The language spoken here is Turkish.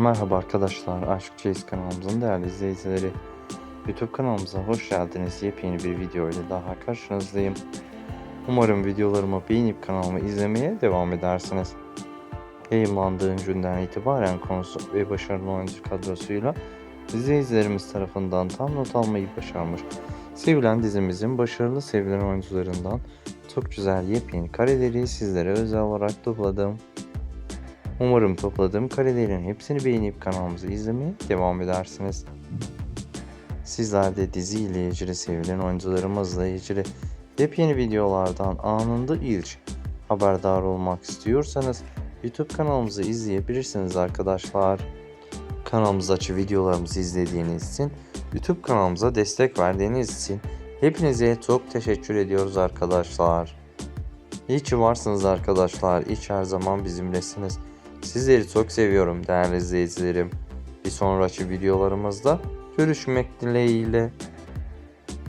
Merhaba arkadaşlar, Aşk Chase kanalımızın değerli izleyicileri. YouTube kanalımıza hoş geldiniz. Yepyeni bir video ile daha karşınızdayım. Umarım videolarımı beğenip kanalımı izlemeye devam edersiniz. Yayınlandığı günden itibaren konusu ve başarılı oyuncu kadrosuyla izleyicilerimiz tarafından tam not almayı başarmış. Sevilen dizimizin başarılı sevilen oyuncularından çok güzel yepyeni kareleri sizlere özel olarak topladım. Umarım topladığım karelerin hepsini beğenip kanalımızı izlemeye devam edersiniz. Sizler de dizi ile ilgili sevilen oyuncularımızla ilgili yepyeni videolardan anında ilk haberdar olmak istiyorsanız YouTube kanalımızı izleyebilirsiniz arkadaşlar. Kanalımızdaki videolarımızı izlediğiniz için, YouTube kanalımıza destek verdiğiniz için hepinize çok teşekkür ediyoruz arkadaşlar. İyi ki varsınız arkadaşlar. İyi ki her zaman bizimlesiniz. Sizleri çok seviyorum değerli izleyicilerim. Bir sonraki videolarımızda görüşmek dileğiyle.